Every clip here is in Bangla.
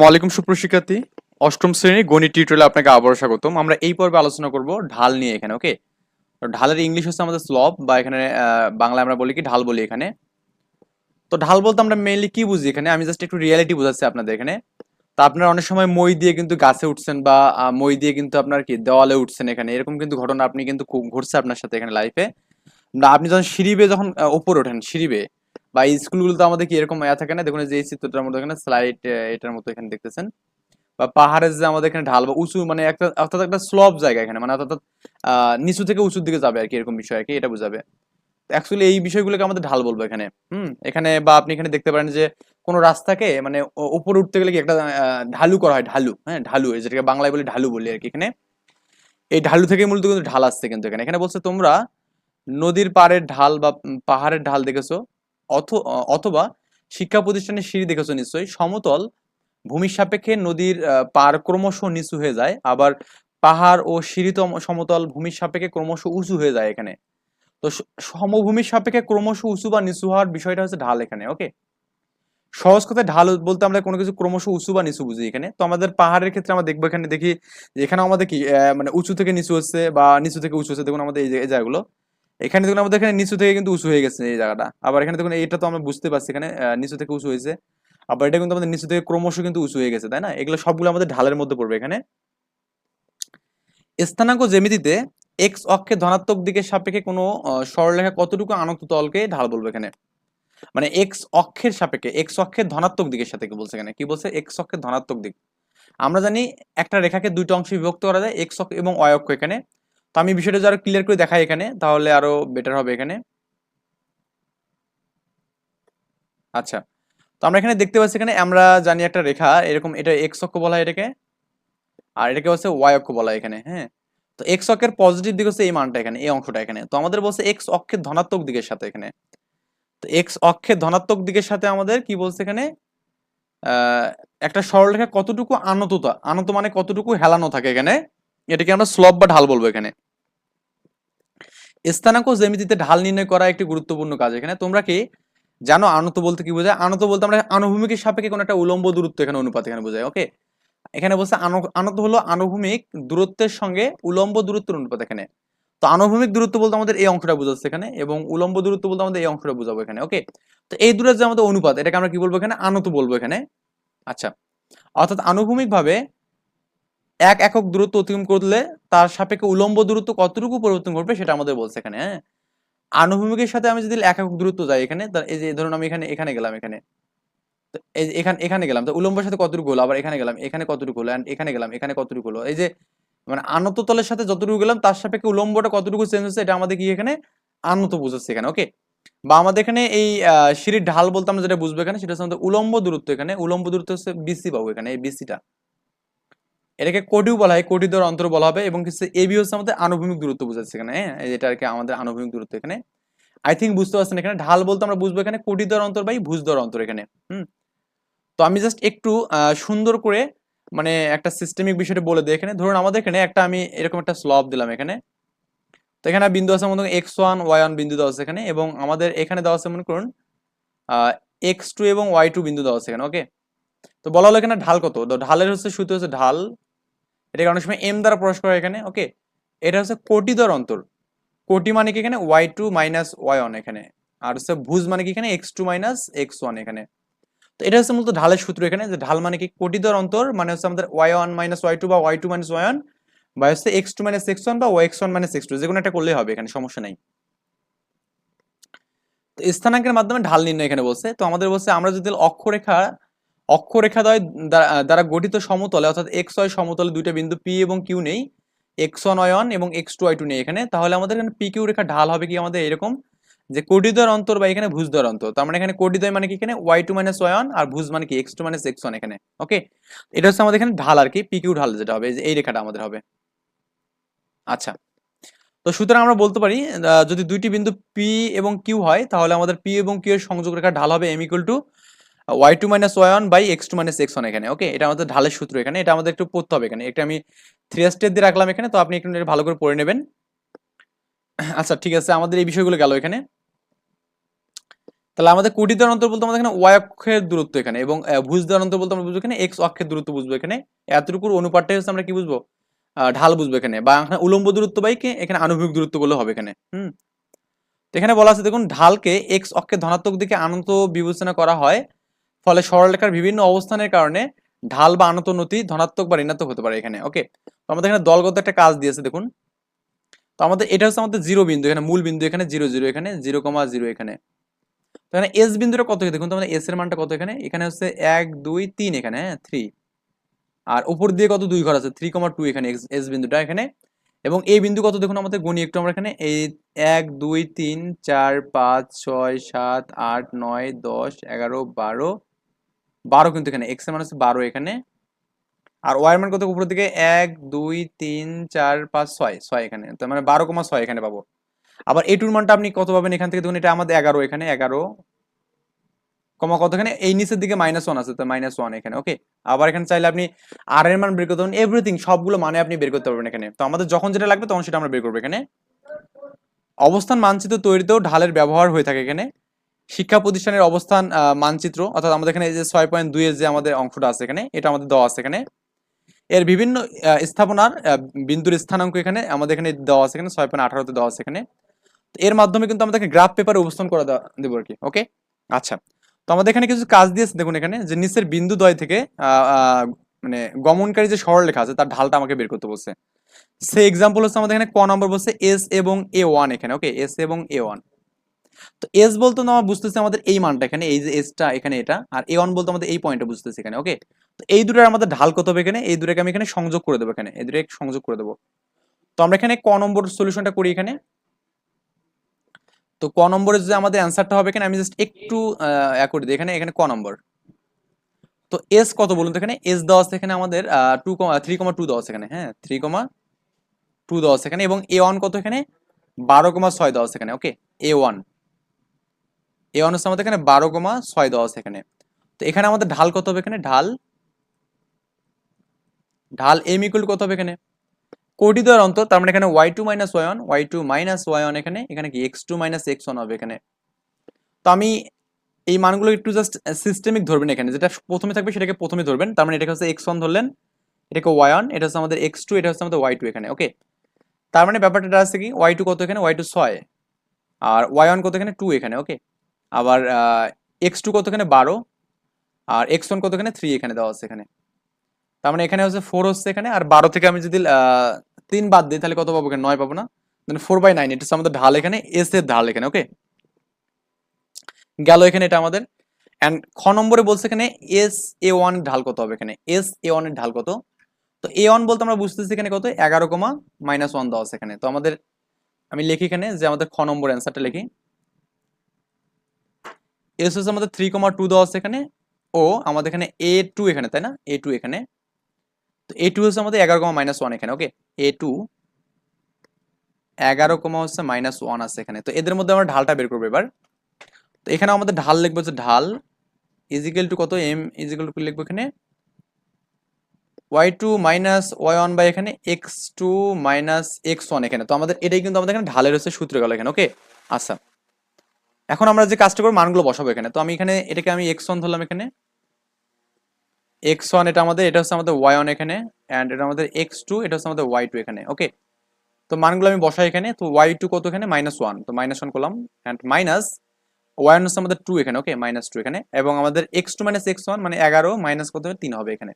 আলাইকুম সুপ্রশিক্ষার্থী অষ্টম শ্রেণির গণিত টিউটোরিয়ালে আপনাকে আবারও স্বাগতম। আমরা এই পর্বে আলোচনা করব ঢাল নিয়ে এখানে ওকে ঢালের ইংলিশ হচ্ছে আমাদের স্লব বা এখানে বাংলায় আমরা বলি কি ঢাল বলি এখানে। তো ঢাল বলতে আমরা মেইনলি কি বুঝি এখানে? আমি জাস্ট একটু রিয়ালিটি বোঝাচ্ছি আপনাদের এখানে। তা আপনারা অনেক সময় মই দিয়ে কিন্তু গাছে উঠছেন বা মই দিয়ে কিন্তু আপনার কি দেওয়ালে উঠছেন এখানে। এরকম কিন্তু ঘটনা আপনি কিন্তু ঘটছে আপনার সাথে এখানে লাইফে আপনি যখন সিঁড়ি বেয়ে যখন ওপরে ওঠেন, সিঁড়ি বেয়ে বা এই স্কুলগুলোতে আমাদের কি এরকম ইয়া থাকে না? দেখুন যে চিত্রটার মধ্যে এখানে স্লাইড এটার মতো এখানে দেখতেছেন। বা পাহাড়ের যে আমাদের এখানে ঢাল বা উঁচু মানে একটা, অর্থাৎ একটা স্লব জায়গা এখানে মানে অর্থাৎ নিচু থেকে উঁচুর দিকে যাবে আর কি এরকম বিষয় আর কি, এটা বোঝাবে। অ্যাকচুয়ালি এই বিষয়গুলোকে আমাদের ঢাল বলব এখানে। হুম? এখানে বা আপনি এখানে দেখতে পারেন যে কোনো রাস্তাকে মানে উপরে উঠতে গেলে কি একটা ঢালু করা হয়, ঢালু হ্যাঁ? ঢালু যেটাকে বাংলায় বলে ঢালু বলি আর কি এখানে। এই ঢালু থেকে মূলত কিন্তু ঢাল আসছে কিন্তু এখানে। এখানে বলছে, তোমরা নদীর পাড়ের ঢাল বা পাহাড়ের ঢাল দেখেছ? অথবা শিক্ষা প্রতিষ্ঠানের সিঁড়ি দেখেছ নিশ্চয়ই? সমতল ভূমির সাপেক্ষে নদীর পার ক্রমশ নিচু হয়ে যায়, আবার পাহাড় ও সিঁড়িতম সমতল ভূমির সাপেক্ষে ক্রমশ উঁচু হয়ে যায় এখানে। তো সমভূমির সাপেক্ষে ক্রমশ উঁচু বা নিচু হওয়ার বিষয়টা হচ্ছে ঢাল এখানে ওকে সহজ কথায় ঢাল বলতে আমরা কোনো কিছু ক্রমশ উঁচু বা নিচু বুঝি এখানে। তো আমাদের পাহাড়ের ক্ষেত্রে আমরা দেখব এখানে, দেখি এখানে আমাদের কি মানে উঁচু থেকে নিচু হচ্ছে বা নিচু থেকে উঁচু হচ্ছে, দেখুন আমাদের এই জায়গাগুলো। এখানে দেখুন আমাদের এখানে নিচু থেকে কিন্তু উঁচু হয়ে গেছে এই জায়গাটা। আবার এখানে দেখুন এটা তো আমরা বুঝতে পারছি, এখানে নিচু থেকে উঁচু হয়েছে। আবার এটা কিন্তু আমাদের নিচু থেকে ক্রমশ কিন্তু উঁচু হয়ে গেছে, তাই না? এগুলো সবগুলো আমাদের ঢালের মধ্যে পড়বে এখানে। স্থানাঙ্ক জ্যামিতিতে এক্স অক্ষে ধনাত্মক দিকের সাপেক্ষে কোনো সরলরেখা কতটুকু আনত তলকে ঢাল বলবে এখানে? মানে এক্স অক্ষের সাপেক্ষে এক্স অক্ষের ধনাত্মক দিকের সাথে কি বলছে এখানে। কি বলছে? এক্স অক্ষের ধনাত্মক দিক। আমরা জানি একটা রেখাকে দুইটা অংশে বিভক্ত করা যায় এক্স অক্ষ এবং ওয়াই অক্ষ এখানে। তো আমি বিষয়টা যদি আরও ক্লিয়ার করে দেখাই এখানে, তাহলে আরও বেটার হবে এখানে। আচ্ছা তো আমরা এখানে দেখতে পাচ্ছি এখানে, আমরা জানি একটা রেখা, এরকম এটা এক্স অক্ষ বলা হয় এটাকে, আর এটাকে হচ্ছে ওয়াই অক্ষ বলা হয় এখানে হ্যাঁ? তো এক্স অক্ষের পজিটিভ দিক হচ্ছে এই মানটা এখানে, এই অংশটা এখানে। তো আমাদের বলছে এক্স অক্ষের ধনাত্মক দিকের সাথে এখানে। তো এক্স অক্ষের ধনাত্মক দিকের সাথে আমাদের কি বলছে এখানে? একটা সরলরেখা কতটুকু আনততা আনত মানে কতটুকু হেলানো থাকে এখানে? এটাকে আমরা স্লব বা ঢাল বলব এখানে। স্থানাঙ্ক জ্যামিতিতে ঢাল নির্ণয় করা একটি গুরুত্বপূর্ণ কাজ এখানে। তোমরা কি জানো আনত বলতে কি বোঝায়? আনত বলতে আমরা আনুভূমিকের সাপেক্ষে কোনো একটা উলম্ব দূরত্ব এখানে অনুপাত এখানে বোঝায় ওকে এখানে বলছে আনত হলো আনুভূমিক দূরত্বের সঙ্গে উলম্ব দূরত্বের অনুপাত এখানে। তো আনুভূমিক দূরত্ব বলতে আমাদের এই অংশটা বোঝাচ্ছে এখানে এবং উলম্ব দূরত্ব বলতে আমাদের এই অংশটা বোঝাবো এখানে ওকে তো এই দূরের যে আমাদের অনুপাত, এটাকে আমরা কি বলব এখানে? আনত বলব এখানে। আচ্ছা অর্থাৎ আনুভূমিকভাবে এক একক দূরত্ব অতিক্রম করলে তার সাপেক্ষে উলম্ব দূরত্ব কতটুকু পরিবর্তন ঘটবে সেটা আমাদের বলছে এখানে হ্যাঁ? আনুভূমিকের সাথে আমি যদি এক একক দূরত্ব যাই এখানে এই যে ধরুন আমি এখানে এখানে গেলাম এখানে। এখানে এখানে গেলাম, তো উলম্বের সাথে কতটুকু হলো? আবার এখানে গেলাম, এখানে কতটুকু হলো? and এখানে গেলাম, এখানে কতটুকু হলো? এই যে মানে আনত তলের সাথে যতটুকু গেলাম, তার সাপেক্ষে উলম্বটা কতটুকু চেঞ্জ হচ্ছে, এটা আমাদের কি এখানে আনত বুঝাচ্ছে এখানে ওকে বা আমাদের এখানে এই সিঁড়ির ঢাল বলতে আমরা যেটা বুঝব এখানে, সেটা হচ্ছে আমাদের উলম্ব দূরত্ব এখানে, উলম্ব দূরত্ব হচ্ছে বিসি পাবো এখানে, এই বিসিটা এটাকে কোডিও বলা হয় কোটি দর অন্তর বলা হবে এবং কিছু এবি হচ্ছে আমাদের আনুভূমিক দূরত্ব বোঝাচ্ছে এখানে হ্যাঁ? এই যেটা আর কি আমাদের আনুভূমিক দূরত্ব এখানে। আই থিঙ্ক বুঝতে পারছেন এখানে, ঢাল বলতে আমরা বুঝব এখানে কোটি দর অন্তর বাই ভুজ দর অন্তর এখানে, হুম? তো আমি জাস্ট একটু সুন্দর করে মানে একটা সিস্টেমিক বিষয়টা বলে দিই এখানে। ধরুন আমাদের এখানে একটা আমি এরকম একটা স্লব দিলাম এখানে। তো এখানে বিন্দু আছে মনে করুন এক্স ওয়ান ওয়াই ওয়ান বিন্দু দেওয়া আছে এখানে এবং আমাদের এখানে দেওয়া আছে মনে করুন এক্স টু এবং ওয়াই টু বিন্দু দেওয়া আছে এখানে ওকে তো বলা হলো এখানে ঢাল কত? ঢালের হচ্ছে সূত্র হচ্ছে ঢাল। এটাকে অনেক সময় এম দ্বারা প্রকাশ করা এখানে ওকে এটা হচ্ছে কোটি দর অন্তর। কোটি মানে কি এখানে? Y two minus Y one এখানে। আর হচ্ছে ভুজ মানে কি এখানে? X two minus X one এখানে। তো এটা হচ্ছে মূলত ঢালের সূত্র এখানে, যে ঢাল মানে কি? কোটি দর অন্তর মানে হচ্ছে আমাদের Y one minus Y two বা Y two minus Y one বা হচ্ছে X two minus X one বা Y X one minus X two যে কোনো একটা করলেই হবে এখানে, সমস্যা নাই। তো স্থানাঙ্কের মাধ্যমে ঢাল নির্ণয় এখানে বলছে। তো আমাদের বলছে আমরা যদি অক্ষরেখা অক্ষরেখা দ্বয় দ্বারা গঠিত সমতলে, অর্থাৎ এক্স ওয়াই সমতলে দুইটা বিন্দু পি এবং কিউ নেই এক্স ওয়ান ওয়ান এবং এক্স টু ওয়াই টু নেই এখানে, তাহলে আমাদের এখানে পি কিউ রেখা ঢাল হবে কি আমাদের এরকম? যে কোটিদ্বয়ের অন্তর বা এখানে ভুজদ্বয়ের অন্তর, তার মানে এখানে কোটিদ্বয় মানে কি এখানে? Y two minus Y one আর ভুজ মানে কি? X two minus X one এখানে ওকে এটা হচ্ছে আমাদের এখানে ঢাল আর কি পি কিউ ঢাল যেটা হবে, এই রেখাটা আমাদের হবে। আচ্ছা তো সুতরাং আমরা বলতে পারি যদি দুইটি বিন্দু পি এবং কিউ হয়, তাহলে আমাদের পি এবং কিউ এর সংযোগ রেখা ঢাল হবে M equal to Y two minus Y one by X two minus X one এখানে ওকে এটা আমাদের ঢালের সূত্র এখানে, এটা আমাদের একটু পড়তে হবে এখানে। এটা আমি থ্রি স্টেপ দিয়ে রাখলাম এখানে, তো আপনি একটু ভালো করে পড়ে নেবেন। আচ্ছা ঠিক আছে, আমাদের এই বিষয়গুলো গেল এখানে। তাহলে আমাদের কোটি দেওয়ার অন্তর বলতে আমাদের এখানে ওয়াই অক্ষের দূরত্ব এখানে, এবং ভুজ দেওয়ার অন্তর বলতে আমরা বুঝব এখানে এক্স অক্ষের দূরত্ব বুঝব এখানে। এতটুকুর অনুপাতটাই হচ্ছে আমরা কি বুঝব? ঢাল বুঝব এখানে, বা এখানে উলম্ব দূরত্ব কি, এখানে আনুভূমিক দূরত্বগুলো হবে এখানে, হুম? এখানে বলা আছে, দেখুন, ঢালকে এক্স অক্ষের ধনাত্মক দিকে আনত বিবেচনা করা হয় ফলে সরলরেখার বিভিন্ন অবস্থানের কারণে ঢাল বা আনত নতি ধনাত্মক বা ঋণাত্মক হতে পারে এখানে ওকে তো আমাদের এখানে দলগত একটা কাজ দিয়েছে, দেখুন। তো আমাদের, এটা হচ্ছে আমাদের জিরো বিন্দু, এখানে মূল বিন্দু এখানে জিরো জিরো, এখানে জিরো কমা জিরো এখানে। তো এখানে এস বিন্দুটা কত দেখুন তো আমাদের এস এর মানটা কত এখানে? এখানে হচ্ছে এক, দুই, তিন এখানে হ্যাঁ থ্রি আর উপর দিয়ে কত? দুই ঘর আছে থ্রি কমা টু এখানে এস বিন্দুটা এখানে। এবং এই বিন্দু কত? দেখুন আমাদের গণি একটু আমরা এখানে এই এক, দুই, তিন, চার, পাঁচ, ছয়, সাত, আট, নয়, দশ, এগারো, বারো বারো কিন্তু এখানে এক্সের মান হচ্ছে বারো এখানে। আর ওয়াই মান কত? উপরের দিকে এক, দুই, তিন, চার, পাঁচ, ছয় ছয় এখানে। তার মানে বারো কমা ছয় এখানে পাবো। আবার এই টুর মানটা আপনি কত পাবেন এখান থেকে দেখুন, এটা আমাদের এগারো এখানে, এগারো কমা কত এখানে? এই নিচের দিকে মাইনাস ওয়ান আছে তো মাইনাস ওয়ান এখানে ওকে আবার এখানে চাইলে আপনি আর এর মান বের করতে পারবেন এভরিথিং সবগুলো মানে আপনি বের করতে পারবেন এখানে। তো আমাদের যখন যেটা লাগবে, তখন সেটা আমরা বের করব এখানে। অবস্থান মানচিত্র তৈরিতেও ঢালের ব্যবহার হয়ে থাকে এখানে। শিক্ষা প্রতিষ্ঠানের অবস্থান মানচিত্র, অর্থাৎ আমাদের এখানে যে ছয় পয়েন্ট দুই এর যে আমাদের অংশটা আছে এখানে, এটা আমাদের দেওয়া আছে এখানে। এর বিভিন্ন স্থাপনার বিন্দুর স্থানাঙ্ক এখানে আমাদের এখানে দেওয়া আছে এখানে, ছয় পয়েন্ট আঠারোতে দেওয়া আছে এখানে। এর মাধ্যমে কিন্তু আমাদেরকে গ্রাফ পেপারে উপস্থাপন করে দেবো আর কি ওকে আচ্ছা। তো আমাদের এখানে কিছু কাজ দিয়েছে, দেখুন এখানে, যে নিচের বিন্দু দয় থেকে মানে গমনকারী যে সরলরেখা আছে, তার ঢালটা আমাকে বের করতে বলছে। সে এক্সাম্পল হচ্ছে আমাদের এখানে ক নম্বর বলছে এস এবং এ ওয়ান এখানে ওকে এস এবং এ ওয়ান তো এস বলতে আমরা বুঝতেছি আমাদের এই মানটা এখানে, এই যে এসটা এখানে এটা, আর এ ওয়ান বলতে আমাদের এই পয়েন্টটা বুঝতেছি এখানে ওকে তো এই দুটোর আমাদের ঢাল কত হবে এখানে? এই দুটোকে আমি এখানে সংযোগ করে দেবো এখানে, এই দুটোকে সংযোগ করে দেবো। তো আমরা এখানে ক নম্বর সলিউশনটা করি এখানে। তো ক নম্বরে যে আমাদের অ্যান্সারটা হবে এখানে, আমি জাস্ট একটু করে দিই, এখানে এখানে ক নম্বর। তো এস কত বলুন তো এখানে? এস দেওয়া আছে এখানে আমাদের two comma three comma two দেওয়া আছে এখানে হ্যাঁ? থ্রি কমা টু দেওয়া আছে এখানে, এবং এ ওয়ান কত এখানে? বারো কমা ছয় দেওয়া আছে এখানে ওকে এ ওয়ান এ ওয়ান হচ্ছে আমাদের এখানে বারো কমা ছয় দেওয়া আছে এখানে। তো এখানে আমাদের ঢাল কত হবে এখানে? ঢাল ঢাল এম ইকুয়াল কত হবে এখানে? কোটি দেওয়ার অন্তর, তার মানে এখানে Y two minus Y one Y two minus Y one এখানে এখানে কি X two minus X one হবে এখানে। তো আমি এই মানগুলো একটু জাস্ট সিস্টেমিক ধরবেন এখানে, যেটা প্রথমে থাকবে সেটাকে প্রথমে ধরবেন, তার মানে এটাকে হচ্ছে এক্স ওয়ান ধরলেন, এটাকে ওয়াই ওয়ান এটা হচ্ছে আমাদের এক্স টু এটা হচ্ছে আমাদের ওয়াই টু এখানে ওকে তার মানে ব্যাপারটা আছে কি? ওয়াই টু কত এখানে? ওয়াই টু ছয়, আর ওয়াই ওয়ান কত এখানে? টু এখানে ওকে আবার এক্স টু কত এখানে বারো। আর এক্স ওয়ান কত এখানে থ্রি এখানে দেওয়া আছে এখানে। তার মানে এখানে হচ্ছে ফোর হচ্ছে এখানে। আর বারো থেকে আমি যদি তিন বাদ দিই, তাহলে কত পাবো এখানে? নয় পাবো না। ফোর বাই নাইন এটা আমাদের ঢাল এখানে এস এর ঢাল এখানে ওকে গেল এখানে এটা আমাদের। অ্যান্ড খ নম্বরে বলছে এখানে এস এ ওয়ান ঢাল কত হবে এখানে? এস এ ওয়ানের ঢাল কত? তো এ ওয়ান বলতে আমরা বুঝতেছি এখানে কত? এগারো কমা মাইনাস ওয়ান দেওয়া আছে এখানে। তো আমাদের, আমি লিখি এখানে যে আমাদের খ নম্বর অ্যান্সারটা লিখি। এস হচ্ছে আমাদের থ্রি কমা টু দেওয়া আছে এখানে ও আমাদের এখানে এ টু এখানে, তাই না? এ টু এখানে। তো এ টু হচ্ছে আমাদের এগারো কমা মাইনাস ওয়ান এখানে ওকে এ টু এগারো কমা হচ্ছে মাইনাস ওয়ান আছে এখানে। তো এদের মধ্যে আমরা ঢালটা বের করব এবার। তো এখানে আমাদের ঢাল লিখব হচ্ছে ঢাল ইজিক্যাল টু কত? এম ইজিক্যাল টু লিখব এখানে? Y two minus Y one by এখানে X two minus X one এখানে। তো আমাদের এটাই কিন্তু আমাদের এখানে ঢালের হচ্ছে সূত্র গেল এখানে ওকে আচ্ছা। এখন আমরা যে কাজটা করব, মানগুলো বসাবো এখানে। তো আমি এখানে, এটাকে আমি এক্স ওয়ান ধরলাম এখানে। এক্স ওয়ান এটা আমাদের, এটা হচ্ছে আমাদের ওয়াই ওয়ান এখানে অ্যান্ড এটা আমাদের এক্স টু এটা হচ্ছে আমাদের ওয়াই টু এখানে ওকে তো মানগুলো আমি বসাই এখানে, তো ওয়াই টু কত এখানে? মাইনাস ওয়ান তো মাইনাস ওয়ান করলাম অ্যান্ড মাইনাস ওয়াই ওয়ান হচ্ছে আমাদের টু এখানে ওকে মাইনাস টু এখানে, এবং আমাদের X two minus X one মানে এগারো মাইনাস কত হবে? তিন হবে এখানে।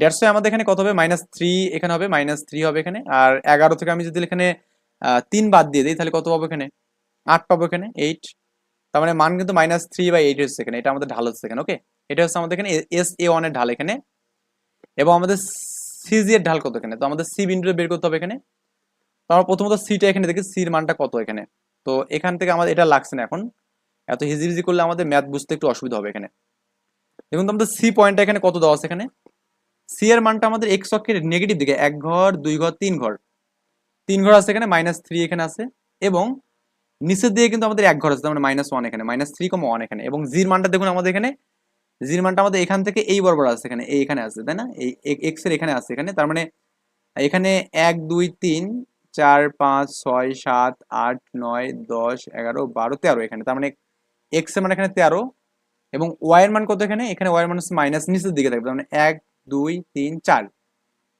দেড়শো আমাদের এখানে কত হবে? মাইনাস থ্রি এখানে হবে মাইনাস থ্রি হবে এখানে, আর এগারো থেকে আমি যদি এখানে তিন বাদ দিয়ে দিই, তাহলে কত পাবো এখানে? আট পাবো এখানে এইট তার মানে মান কিন্তু মাইনাস থ্রি বাই এইট হচ্ছে এখানে, এটা আমাদের ঢাল হচ্ছে এখানে ওকে এটা হচ্ছে আমাদের এখানে এস এ ওয়ানের ঢাল এখানে। এবং আমাদের সিজি এর ঢাল কত এখানে? তো আমাদের সি বিন্দুটা বের করতে হবে এখানে। তো আমরা প্রথমত সিটা এখানে দেখি সির মানটা কত এখানে। তো এখান থেকে আমাদের এটা লাগছে না এখন। এত হিজিবিজি করলে আমাদের ম্যাথ বুঝতে একটু অসুবিধা হবে এখানে। দেখুন তো আমাদের সি পয়েন্টটা এখানে কত দেওয়া আছে এখানে? সি এর মানটা আমাদের এক্স অক্ষের নেগেটিভ দিকে, এক ঘর, দুই ঘর, তিন ঘর। তিন ঘর আছে এখানে মাইনাস থ্রি এখানে আছে। এবং নিচের দিকে কিন্তু আমাদের এক ঘর আছে মানে মাইনাস ওয়ান এখানে মাইনাস থ্রি কম ওয়ান এখানে। এবং জির মানটা দেখুন আমাদের এখানে জির মানটা আমাদের এখান থেকে এই বরাবর আছে, এখানে এই এখানে আছে, তাই না? এই এক্সের এখানে আছে এখানে, তার মানে এখানে এক, দুই, তিন, চার, পাঁচ, ছয়, সাত, আট, নয়, দশ, এগারো, বারো, তেরো এখানে, তার মানে এক্সের মান এখানে তেরো, এবং ওয়াই এর মান কত এখানে? এখানে ওয়াই এর মান মাইনাস নিচের দিকে থাকবে মানে এক, দুই, তিন, চার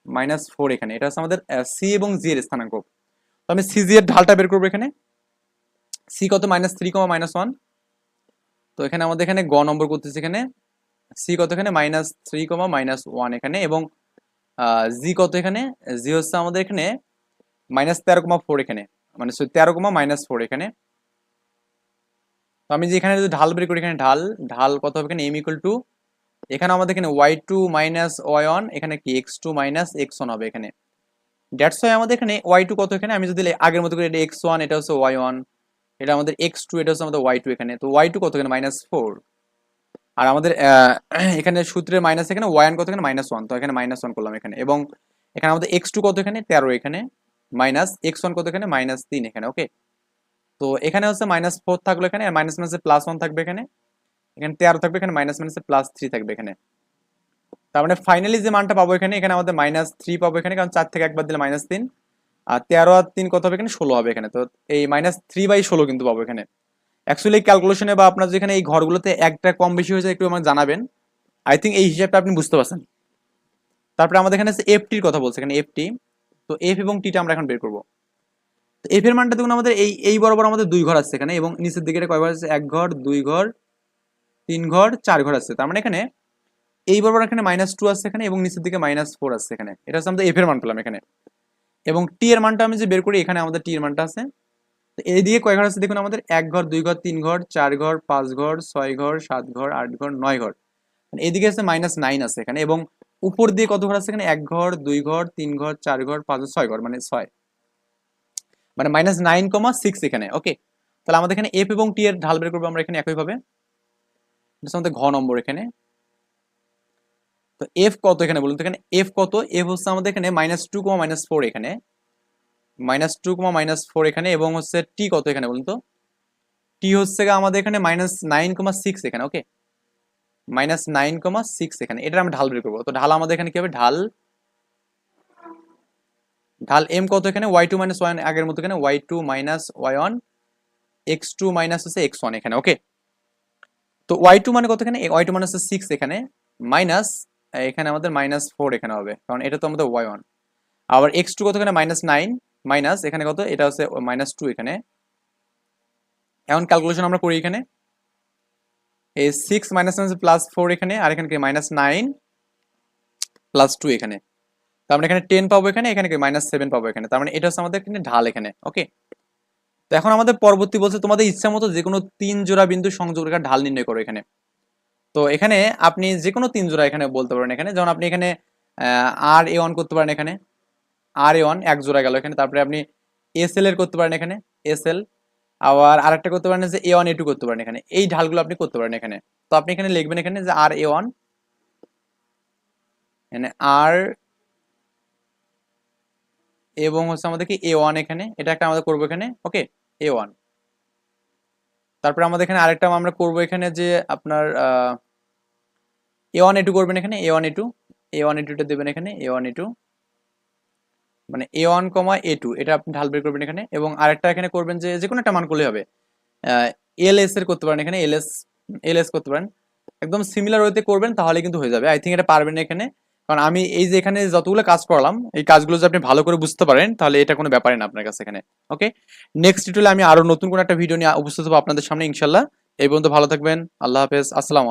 মাইনাস ফোর এখানে। এটা হচ্ছে আমাদের সি এবং জি এর স্থানাঙ্ক। তো আমি সি জি এর ঢালটা বের করব এখানে। সি কত? Minus three comma minus one তো এখানে আমাদের এখানে গ নম্বর করতেছে এখানে। সি কত এখানে? Minus three comma minus one এখানে এবং জি কত এখানে? জি হচ্ছে আমাদের এখানে মাইনাস তেরো কমা ফোর এখানে। মানে তেরো কমা মাইনাস ফোর এখানে। তো আমি যে এখানে যদি ঢাল বের করি, এখানে ঢাল ঢাল কত হবে এখানে? এম ইকুয়াল টু এখানে আমাদের এখানে Y two minus Y one এখানে কি? X two minus X one হবে এখানে। দ্যাটস ওয়াই আমাদের এখানে ওয়াই টু কত এখানে? আমি যদি আগের মতো করি এটা এক্স ওয়ান এটা হচ্ছে ওয়াই ওয়ান এটা আমাদের এক্স টু এটা হচ্ছে আমাদের ওয়াই টু এখানে। তো ওয়াই টু কত এখানে? মাইনাস ফোর আর আমাদের এখানে সূত্রের মাইনাস এখানে ওয়াই ওয়ান কত এখানে? মাইনাস ওয়ান তো এখানে মাইনাস ওয়ান করলাম এখানে। এবং এখানে আমাদের এক্স টু কত এখানে? তেরো এখানে। মাইনাস এক্স ওয়ান কত এখানে? মাইনাস তিন এখানে ওকে তো এখানে হচ্ছে মাইনাস ফোর থাকল এখানে, আর মাইনাস মাইনাসে প্লাস ওয়ান থাকবে এখানে। এখানে তেরো থাকবে এখানে মাইনাস মাইনাসে প্লাস থ্রি থাকবে এখানে। তার মানে ফাইনালি যে মানটা পাবো এখানে এখানে আমাদের মাইনাস থ্রি পাবো এখানে, কারণ চার থেকে একবার দিলে মাইনাস তিন। আর তেরো আর তিন কত হবে এখানে? ষোলো হবে এখানে। তো এই মাইনাস থ্রি বাই ষোলো কিন্তু পাবো এখানে। অ্যাকচুয়ালি ক্যালকুলেশনে বা আপনার যেখানে এই ঘরগুলোতে একটা কম বেশি হয়েছে, একটু আমাকে জানাবেন। আই থিঙ্ক এই হিসাবটা আপনি বুঝতে পারছেন। তারপরে আমাদের এখানে এফ টির কথা বলছে এখানে এফ টি তো এফ এবং টিটা আমরা এখন বের করব। তো এফ এর মানটা দেখুন, আমাদের এই এই বরাবর আমাদের দুই ঘর আছে এখানে এবং নিচের দিকে কয় ঘর আছে? এক ঘর, দুই ঘর, তিন ঘর, চার ঘর আছে। তার মানে এখানে এই বরাবর এখানে মাইনাস টু আছে এখানে এবং নিচের দিকে মাইনাস ফোর আছে এখানে। এটা হচ্ছে আমাদের এফ এর মান পেলাম এখানে। এবং টি এর মানটা আমি যে বের করি, এখানে আমাদের টি এর মানটা আছে। এইদিকে কয় ঘর আছে দেখুন, আমাদের এক ঘর, দুই ঘর, তিন ঘর, চার ঘর, পাঁচ ঘর, ছয় ঘর, সাত ঘর, আট ঘর, নয় ঘর। মানে এদিকে আছে মাইনাস নাইন আছে এখানে এবং উপর দিয়ে কত ঘর আছে এখানে? এক ঘর, দুই ঘর, তিন ঘর, চার ঘর, পাঁচ ঘর, ছয় ঘর মানে ছয়। মানে মাইনাস নাইন কমা সিক্স এখানে ওকে তাহলে আমাদের এখানে এফ এবং টি এর ঢাল বের করব আমরা এখানে একইভাবে। আমাদের ঘ নম্বর এখানে। তো এফ কত এখানে বলুন তো এখানে এফ কত? এফ হচ্ছে আমাদের এখানে minus two comma minus four এখানে। Minus two comma minus four এখানে এবং হচ্ছে টি কত এখানে বলুন তো? টি হচ্ছে আমাদের এখানে মাইনাস নাইন কমা সিক্স এখানে okay minus nine comma six এখানে। এটা আমরা ঢাল বের করব। তো ঢাল আমাদের এখানে কি হবে? ঢাল ঢাল এম কত এখানে? ওয়াই টু মাইনাস ওয়ান আগের মতো এখানে Y two minus Y one X two minus হচ্ছে এক্স ওয়ান এখানে ওকে তো ওয়াই টু মানে কত এখানে? ওয়াই টু মাইনাস সিক্স এখানে মাইনাস এখানে আমাদের মাইনাস ফোর এখানে হবে, কারণ এটা তো আমাদের ওয়াই ওয়ান আবার এক্স টু কত এখানে? মাইনাস নাইন মাইনাস এখানে কত? এটা হচ্ছে মাইনাস টু এখানে। এখন ক্যালকুলেশন আমরা করি এখানে। এই সিক্স মাইনাস প্লাস ফোর এখানে, আর এখানে কি? মাইনাস নাইন প্লাস টু এখানে। তার মানে এখানে টেন পাবো এখানে এখানে কি? মাইনাস সেভেন পাবো এখানে। তার মানে এটা হচ্ছে আমাদের এখানে ঢাল এখানে ওকে তো এখন আমাদের পরবর্তী বলছে, তোমাদের ইচ্ছা মতো যে কোনো তিন জোড়া বিন্দু সংযোগ রেখা ঢাল নির্ণয় করো এখানে। তো এখানে আপনি যে কোনো তিন জোড়া এখানে বলতে পারেন এখানে। যেমন আপনি এখানে আর এ ওয়ান করতে পারেন এখানে। আর এ ওয়ান এক জোড়া গেল এখানে। তারপরে আপনি এস এল এর করতে পারেন এখানে। এস এল আবার আরেকটা করতে পারেন যে এ ওয়ান এ টু করতে পারেন এখানে। এই ঢালগুলো আপনি করতে পারেন এখানে। তো আপনি এখানে লিখবেন এখানে যে আর এ ওয়ান এখানে আর এবং হচ্ছে আমাদের কি এ ওয়ান এখানে। এটা একটা আমাদের করব এখানে। ওকে এ ওয়ান তারপরে আমাদের এখানে আরেকটা আমরা করব এখানে যে আপনার ওয়ান এ টু করবেন এখানে A one A two A one A টুটা দেবেন এখানে এ ওয়ান এ টু মানে এ ওয়ান কমা এ টু এটা আপনি ঢাল বের করবেন এখানে এবং আরেকটা এখানে করবেন যে কোনো একটা মান করলে হবে। এল এস এর করতে পারেন এখানে এল এস এল এস করতে পারেন। একদম সিমিলার ওয়েতে করবেন তাহলে কিন্তু হয়ে যাবে। আই থিঙ্ক এটা পারবেন এখানে। কারণ আমি এই যে এখানে যতগুলো কাজ করলাম, এই কাজগুলো যদি আপনি ভালো করে বুঝতে পারেন, তাহলে এটা কোনো ব্যাপারই না আপনার কাছে এখানে। ওকে নেক্সট টিউটোরিয়ালে আমি আরও নতুন কোনো একটা ভিডিও নিয়ে উপস্থিত হব আপনাদের সামনে ইনশাল্লাহ এই পর্যন্ত ভালো থাকবেন। আল্লাহ হাফেজ। আসসালাম